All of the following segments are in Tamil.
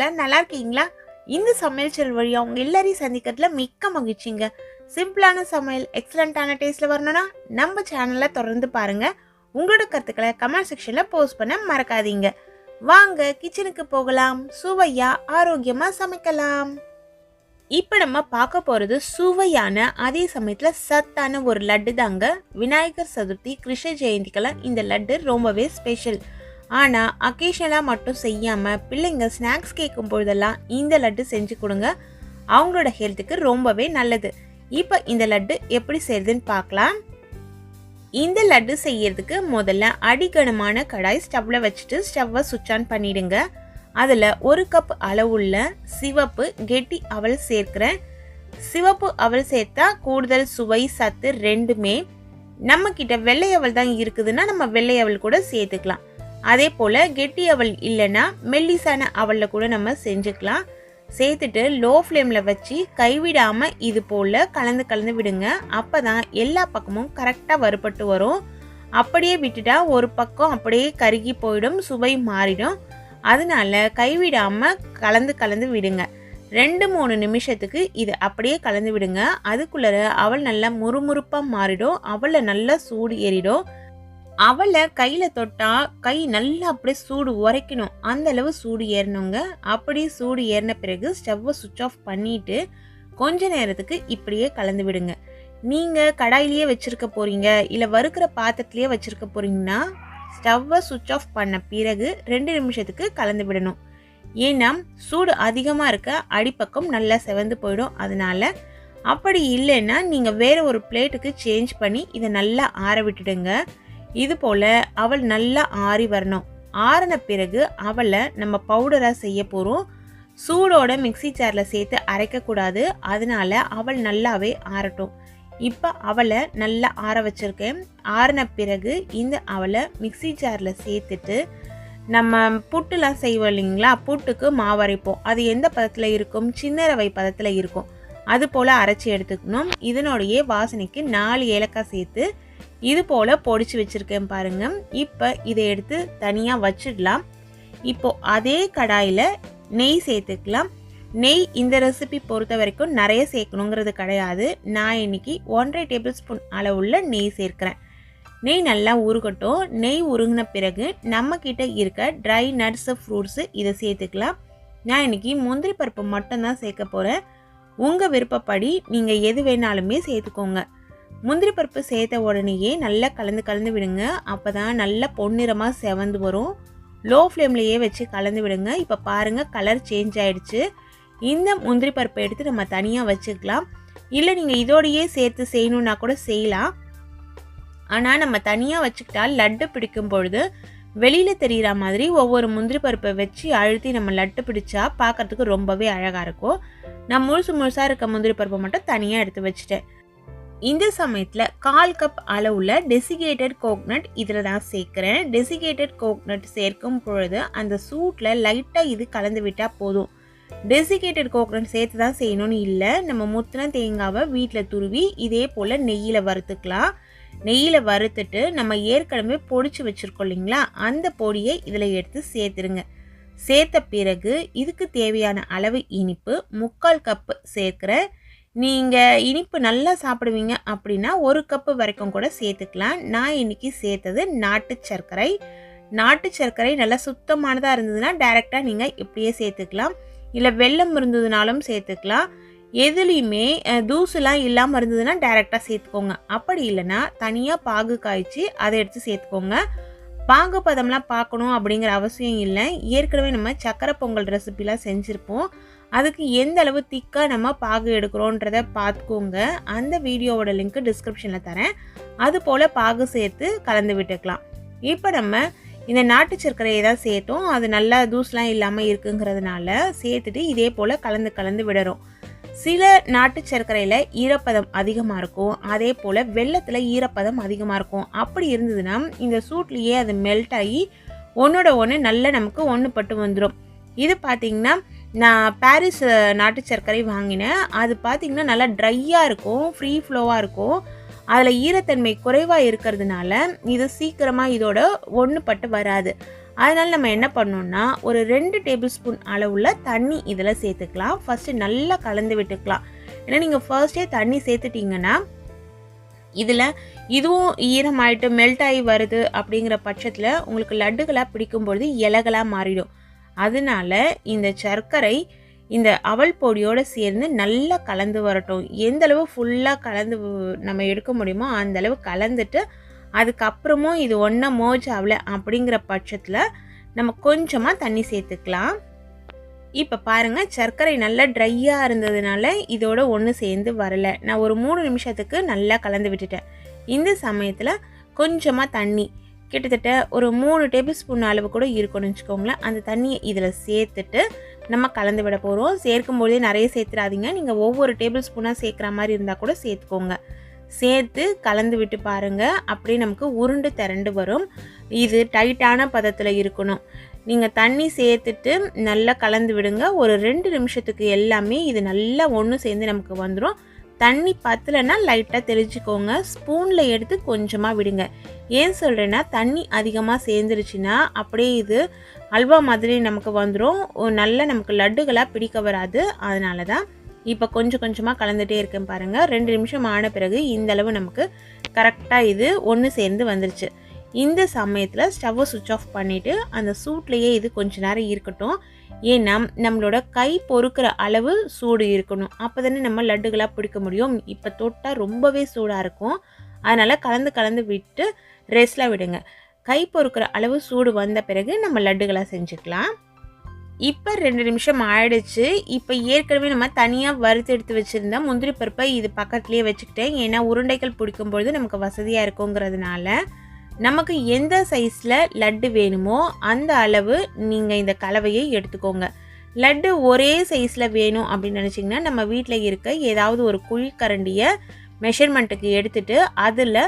எல்லாரும் நல்லா இருக்கீங்களா? இந்த சமையல் செல் வழியாக அவங்க எல்லாரையும் சந்திக்கிறதுல மிக்க மகிழ்ச்சிங்க. சிம்பிளான சமையல் எக்ஸலண்ட்டான டேஸ்ட்டில் வரணும்னா நம்ம சேனலை தொடர்ந்து பாருங்கள் உங்களோட கருத்துக்களை கமெண்ட் செக்ஷனில் போஸ்ட் பண்ண மறக்காதீங்க. வாங்க கிச்சனுக்கு போகலாம். சுவையாக ஆரோக்கியமாக சமைக்கலாம். இப்போ நம்ம பார்க்க போகிறது சுவையான அதே சமயத்தில் சத்தான ஒரு லட்டு தாங்க. விநாயகர் சதுர்த்தி கிருஷ்ண ஜெயந்திக்கெல்லாம் இந்த லட்டு ரொம்பவே ஸ்பெஷல் ஆனால் அக்கேஷனலாக மட்டும் செய்யாமல் பிள்ளைங்க ஸ்நாக்ஸ் கேட்கும் பொழுதெல்லாம் இந்த லட்டு செஞ்சு கொடுங்க. அவங்களோட ஹெல்த்துக்கு ரொம்பவே நல்லது. இப்போ இந்த லட்டு எப்படி செய்யுதுன்னு பார்க்கலாம். இந்த லட்டு செய்யறதுக்கு முதல்ல அடிக்கணமான கடாய் ஸ்டவ்வில் வச்சுட்டு ஸ்டவ்வை சுவிட்ச் ஆன் பண்ணிடுங்க. அதில் ஒரு கப் அளவுள்ள சிவப்பு கெட்டி அவல் சேர்க்கிறேன். சிவப்பு அவல் சேர்த்தா கூடுதல் சுவை சத்து ரெண்டுமே நம்மக்கிட்ட வெள்ளை அவல் தான் இருக்குதுன்னா நம்ம வெள்ளை அவல் கூட சேர்த்துக்கலாம். அதே போல் கெட்டி அவல் இல்லைன்னா மெல்லிசான அவலில் கூட நம்ம செஞ்சுக்கலாம். சேர்த்துட்டு லோ ஃப்ளேமில் வச்சு கைவிடாமல் இது போல் கலந்து கலந்து விடுங்க. அப்போ தான் எல்லா பக்கமும் கரெக்டாக வறுபட்டு வரும். அப்படியே விட்டுட்டா ஒரு பக்கம் அப்படியே கருகி போயிடும் சுவை மாறிடும். அதனால கைவிடாமல் கலந்து கலந்து விடுங்க. ரெண்டு மூணு நிமிஷத்துக்கு இது அப்படியே கலந்து விடுங்க. அதுக்குள்ளே அவள் நல்லா முறுமுறுப்பாக மாறிடும். அவளை நல்லா சூடு ஏறிடும். அவளை கையில் தொட்டா கை நல்லா அப்படியே சூடு உரைக்கணும். அந்த அளவு சூடு ஏறணுங்க. அப்படி சூடு ஏறின பிறகு ஸ்டவ்வை சுவிட்ச் ஆஃப் பண்ணிட்டு கொஞ்ச நேரத்துக்கு இப்படியே கலந்து விடுங்க. நீங்கள் கடாயிலேயே வச்சுருக்க போகிறீங்க இல்லை வறுக்கிற பாத்திரத்துலேயே வச்சுருக்க போகிறீங்கன்னா ஸ்டவ்வை சுவிட்ச் ஆஃப் பண்ண பிறகு ரெண்டு நிமிஷத்துக்கு கலந்து விடணும். ஏன்னா சூடு அதிகமாக இருக்க அடிப்பக்கம் நல்லா செவந்து போயிடும். அதனால அப்படி இல்லைன்னா நீங்கள் வேறு ஒரு பிளேட்டுக்கு சேஞ்ச் பண்ணி இதை நல்லா ஆற விட்டுடுங்க. இது போல் அவள் நல்லா ஆறி வரணும். ஆறின பிறகு அவளை நம்ம பவுடராக செய்ய போகிறோம் சூடோட மிக்சி ஜாரில் சேர்த்து அரைக்கக்கூடாது அதனால அவள் நல்லாவே ஆறட்டும். இப்போ அவளை நல்லா ஆற வச்சுருக்கேன். ஆறின பிறகு இந்த அவளை மிக்சி ஜாரில் சேர்த்துட்டு நம்ம புட்டுலாம் செய்வோம் இல்லைங்களா? புட்டுக்கு மாவு அரைப்போம். அது எந்த பதத்தில் இருக்கும்? சின்ன ரவை பதத்தில் இருக்கும். அது போல் அரைச்சி எடுத்துக்கணும். இதனுடைய வாசனைக்கு நாலு ஏலக்காய் சேர்த்து இது போல் பொடிச்சு வச்சுருக்கேன் பாருங்க. இப்போ இதை எடுத்து தனியாக வச்சிடலாம். இப்போது அதே கடாயில் நெய் சேர்த்துக்கலாம். நெய் இந்த ரெசிபி பொறுத்த வரைக்கும் நிறைய சேர்க்கணுங்கிறது கிடையாது. நான் இன்னைக்கு ஒன்றரை டேபிள் ஸ்பூன் அளவுள்ள நெய் சேர்க்குறேன். நெய் நல்லா உருகட்டும். நெய் உருகின பிறகு நம்ம இருக்க ட்ரை நட்ஸு ஃப்ரூட்ஸு இதை சேர்த்துக்கலாம். நான் இன்னைக்கு முந்திரி பருப்பு மட்டும்தான் சேர்க்க போகிறேன் உங்கள் விருப்பப்படி நீங்கள் எது வேணாலுமே சேர்த்துக்கோங்க. முந்திரி பருப்பு சேர்த்த உடனேயே நல்லா கலந்து கலந்து விடுங்க. அப்போ தான் நல்லா பொன்னிறமாக செவந்து வரும். லோ ஃப்ளேம்லேயே வச்சு கலந்து விடுங்க. இப்போ பாருங்கள் கலர் சேஞ்ச் ஆகிடுச்சு இந்த முந்திரி பருப்பை எடுத்து நம்ம தனியாக வச்சுக்கலாம். இல்லை நீங்கள் இதோடையே சேர்த்து செய்யணுன்னா கூட செய்யலாம். ஆனால் நம்ம தனியாக வச்சுக்கிட்டால் லட்டு பிடிக்கும் பொழுது வெளியில் தெரிகிற மாதிரி ஒவ்வொரு முந்திரி பருப்பை வச்சு அழுத்தி நம்ம லட்டு பிடிச்சா பார்க்கறதுக்கு ரொம்பவே அழகாக இருக்கும். நான் முழுசு முழுசாக இருக்க முந்திரி பருப்பை மட்டும் தனியாக எடுத்து வச்சுட்டேன். இந்த சமயத்தில் கால் கப் அளவுள்ள டெசிகேட்டட் கோக்னட் இதில் தான் சேர்க்குறேன். டெசிகேட்டட் கோக்னட் சேர்க்கும் பொழுது அந்த சூட்டில் லைட்டாக இது கலந்து விட்டால் போதும். டெசிகேட்டட் கோக்னட் சேர்த்து தான் செய்யணும்னு இல்லை. நம்ம முத்தின தேங்காவை வீட்டில் துருவி இதே போல் நெய்யில் வறுத்துக்கலாம். நெய்யில் வறுத்துட்டு நம்ம ஏற்கனவே பொடிச்சு வச்சுருக்கோம் இல்லைங்களா? அந்த பொடியை இதில் எடுத்து சேர்த்துருங்க. சேர்த்த பிறகு இதுக்கு தேவையான அளவு இனிப்பு முக்கால் கப்பு சேர்க்குறேன் நீங்கள் இனிப்பு நல்லா சாப்பிடுவீங்க அப்படின்னா ஒரு கப்பு வரைக்கும் கூட சேர்த்துக்கலாம். நான் இன்றைக்கி சேர்த்தது நாட்டு சர்க்கரை. நாட்டு சர்க்கரை நல்லா சுத்தமானதாக இருந்ததுன்னா டைரெக்டாக நீங்கள் இப்படியே சேர்த்துக்கலாம். இல்லை வெள்ளம் இருந்ததுனாலும் சேர்த்துக்கலாம். எதுலேயுமே தூசுலாம் இல்லாமல் இருந்ததுன்னா டைரெக்டாக சேர்த்துக்கோங்க. அப்படி இல்லைன்னா தனியாக பாகு காய்ச்சி அதை எடுத்து சேர்த்துக்கோங்க. பாகு பதம்லாம் பார்க்கணும் அப்படிங்கிற அவசியம் இல்லை. ஏற்கனவே நம்ம சக்கரை பொங்கல் ரெசிபிலாம் செஞ்சுருப்போம். அதுக்கு எந்த அளவு திக்காக நம்ம பாகு எடுக்கிறோன்றத பார்த்துக்கோங்க அந்த வீடியோவோட லிங்க் டிஸ்கிரிப்ஷனில் தரேன். அது போல் பாகு சேர்த்து கலந்து விட்டுக்கலாம். இப்போ நம்ம இந்த நாட்டு சர்க்கரையை தான் சேர்த்தோம். அது நல்லா தூஸ்லாம் இல்லாமல் இருக்குங்கிறதுனால சேர்த்துட்டு இதே போல் கலந்து கலந்து விடுறோம். சில நாட்டு சர்க்கரையில் ஈரப்பதம் அதிகமாக இருக்கும். அதே போல் வெள்ளத்தில் ஈரப்பதம் அதிகமாக இருக்கும். அப்படி இருந்ததுன்னா இந்த சூட்லேயே அது மெல்ட் ஆகி ஒன்றோட ஒன்று நல்லா நமக்கு ஒன்று பட்டு வந்துடும் இது பார்த்திங்கன்னா நான் பாரிஸ் நாட்டு சர்க்கரை வாங்கினேன். அது பார்த்திங்கன்னா நல்லா ட்ரையாக இருக்கும் ஃப்ரீ ஃப்ளோவாக இருக்கும். அதில் ஈரத்தன்மை குறைவாக இருக்கிறதுனால இது சீக்கிரமாக இதோட ஒன்று பட்டு வராது. அதனால் நம்ம என்ன பண்ணோம்னா ஒரு ரெண்டு டேபிள் ஸ்பூன் அளவுள்ள தண்ணி இதில் சேர்த்துக்கலாம். ஃபஸ்ட்டு நல்லா கலந்து விட்டுக்கலாம். ஏன்னா நீங்கள் ஃபர்ஸ்டே தண்ணி சேர்த்துட்டிங்கன்னா இதில் இதுவும் ஈரமாயிட்டு மெல்ட் ஆகி வருது அப்படிங்கிற பட்சத்தில் உங்களுக்கு லட்டுகளாக பிடிக்கும்பொழுது இலகலாக மாறிடும். அதனால இந்த சர்க்கரை இந்த அவல் பொடியோடு சேர்ந்து நல்லா கலந்து வரட்டும். எந்த அளவு ஃபுல்லாக கலந்து நம்ம எடுக்க முடியுமோ அந்த அளவு கலந்துட்டு அதுக்கப்புறமும் இது ஒன்றா மோஜ் ஆகல அப்படிங்கிற பட்சத்தில் நம்ம கொஞ்சமாக தண்ணி சேர்த்துக்கலாம். இப்போ பாருங்கள் சர்க்கரை நல்லா ட்ரையாக இருந்ததுனால இதோட ஒன்று சேர்ந்து வரலை. நான் ஒரு மூணு நிமிஷத்துக்கு நல்லா கலந்து விட்டுட்டேன். இந்த சமயத்தில் கொஞ்சமாக தண்ணி கிட்டத்தட்ட ஒரு மூணு டேபிள் ஸ்பூன் அளவு கூட இருக்கும்னு வச்சுக்கோங்களேன். அந்த தண்ணியை இதில் சேர்த்துட்டு நம்ம கலந்து விட போகிறோம் சேர்க்கும்போதே நிறைய சேர்த்துடாதீங்க நீங்கள் ஒவ்வொரு டேபிள் ஸ்பூனாக சேர்க்குற மாதிரி இருந்தால் கூட சேர்த்துக்கோங்க. சேர்த்து கலந்து விட்டு பாருங்கள் அப்படியே நமக்கு உருண்டு திரண்டு வரும். இது டைட்டான பதத்தில் இருக்கணும். நீங்கள் தண்ணி சேர்த்துட்டு நல்லா கலந்து விடுங்க. ஒரு ரெண்டு நிமிஷத்துக்கு எல்லாமே இது நல்லா ஒன்று சேர்ந்து நமக்கு வந்துடும் தண்ணி பத்தலைன்னா லைட்டாக தெளிச்சுக்கோங்க. ஸ்பூனில் எடுத்து கொஞ்சமாக விடுங்க. ஏன் சொல்கிறேன்னா தண்ணி அதிகமாக சேர்ந்துருச்சுன்னா அப்படியே இது அல்வா மாதிரி நமக்கு வந்துடும் நல்லா நமக்கு லட்டுகளாக பிடிக்க வராது. அதனால தான் இப்போ கொஞ்சம் கொஞ்சமாக கலந்துகிட்டே இருக்கேன் பாருங்கள் ரெண்டு நிமிஷம் ஆன பிறகு இந்த அளவு நமக்கு கரெக்டாக இது ஒன்று சேர்ந்து வந்துருச்சு. இந்த சமயத்தில் ஸ்டவ்வை சுவிட்ச் ஆஃப் பண்ணிவிட்டு அந்த சூட்லேயே இது கொஞ்ச நேரம் இருக்கட்டும். ஏன்னா நம்மளோட கை பொறுக்கிற அளவு சூடு இருக்கணும். அப்போ தானே நம்ம லட்டுகளாக பிடிக்க முடியும். இப்போ தொட்டால் ரொம்பவே சூடாக இருக்கும். அதனால் கலந்து கலந்து விட்டு ரெஸ்ட்டில் விடுங்க. கை பொறுக்கிற அளவு சூடு வந்த பிறகு நம்ம லட்டுகளாக செஞ்சுக்கலாம். இப்போ ரெண்டு நிமிஷம் ஆயிடுச்சு. இப்போ ஏற்கனவே நம்ம தனியாக வறுத்து எடுத்து வச்சுருந்தா முந்திரி பருப்பை இது பக்கத்துலேயே வச்சுக்கிட்டேன். ஏன்னா உருண்டைகள் பிடிக்கும்பொழுது நமக்கு வசதியாக இருக்குங்கிறதுனால. நமக்கு எந்த சைஸில் லட்டு வேணுமோ அந்த அளவு நீங்கள் இந்த கலவையை எடுத்துக்கோங்க. லட்டு ஒரே சைஸில் வேணும் அப்படின்னு நினச்சிங்கன்னா நம்ம வீட்டில் இருக்க ஏதாவது ஒரு குழிக்கரண்டியை மெஷர்மெண்ட்டுக்கு எடுத்துகிட்டு அதில்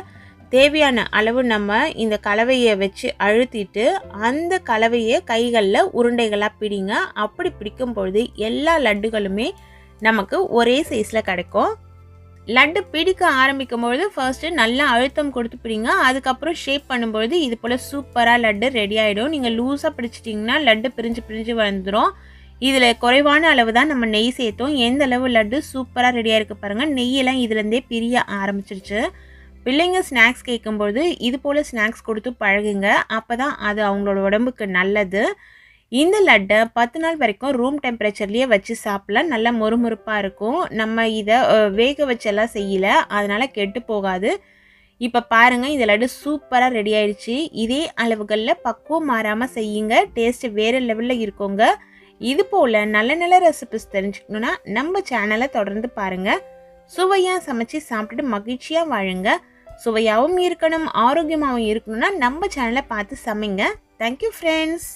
தேவையான அளவு நம்ம இந்த கலவையை வச்சு அழுத்திட்டு அந்த கலவையை கைகளில் உருண்டைகளாக பிடிங்க. அப்படி பிடிக்கும் பொழுது எல்லா லட்டுகளுமே நமக்கு ஒரே சைஸில் கிடைக்கும். லட்டு பிடிக்க ஆரம்பிக்கும் பொழுது ஃபர்ஸ்ட்டு நல்லா அழுத்தம் கொடுத்து பிடிங்க. அதுக்கப்புறம் ஷேப் பண்ணும்பொழுது இது போல் சூப்பராக லட்டு ரெடி ஆகிடும் நீங்கள் லூஸாக பிடிச்சிட்டிங்கன்னா லட்டு பிரிஞ்சு பிரிஞ்சு வந்துடும் இதில் குறைவான அளவு தான் நம்ம நெய் சேர்த்தோம். எந்த அளவு லட்டு சூப்பராக ரெடியாக இருக்குது பாருங்கள் நெய்யெல்லாம் இதுலேருந்தே பிரிய ஆரம்பிச்சிருச்சு. பிள்ளைங்க ஸ்நாக்ஸ் கேட்கும்பொழுது இது போல் ஸ்நாக்ஸ் கொடுத்து பழகுங்க. அப்போ தான் அது அவங்களோட உடம்புக்கு நல்லது. இந்த லட்டை பத்து நாள் வரைக்கும் ரூம் டெம்பரேச்சர்லேயே வச்சு சாப்பிடலாம் நல்லா மொறுமொறுப்பாக இருக்கும். நம்ம இதை வேக வச்செல்லாம் செய்யலை. அதனால் கெட்டு போகாது. இப்போ பாருங்கள் இந்த லட்டு சூப்பராக ரெடி ஆயிடுச்சு. இதே அளவுகளில் பக்குவம் மாறாமல் செய்யுங்க. டேஸ்ட்டு வேறு லெவலில் இருக்கோங்க. இது போல் நல்ல நல்ல ரெசிபிஸ் தெரிஞ்சுக்கணுன்னா நம்ம சேனலை தொடர்ந்து பாருங்கள் சுவையாக சமைச்சு சாப்பிட்டுட்டு மகிழ்ச்சியாக வாழுங்க. சுவையாகவும் இருக்கணும் ஆரோக்கியமாகவும் இருக்கணும்னா நம்ம சேனலை பார்த்து சமைங்க. Thank you friends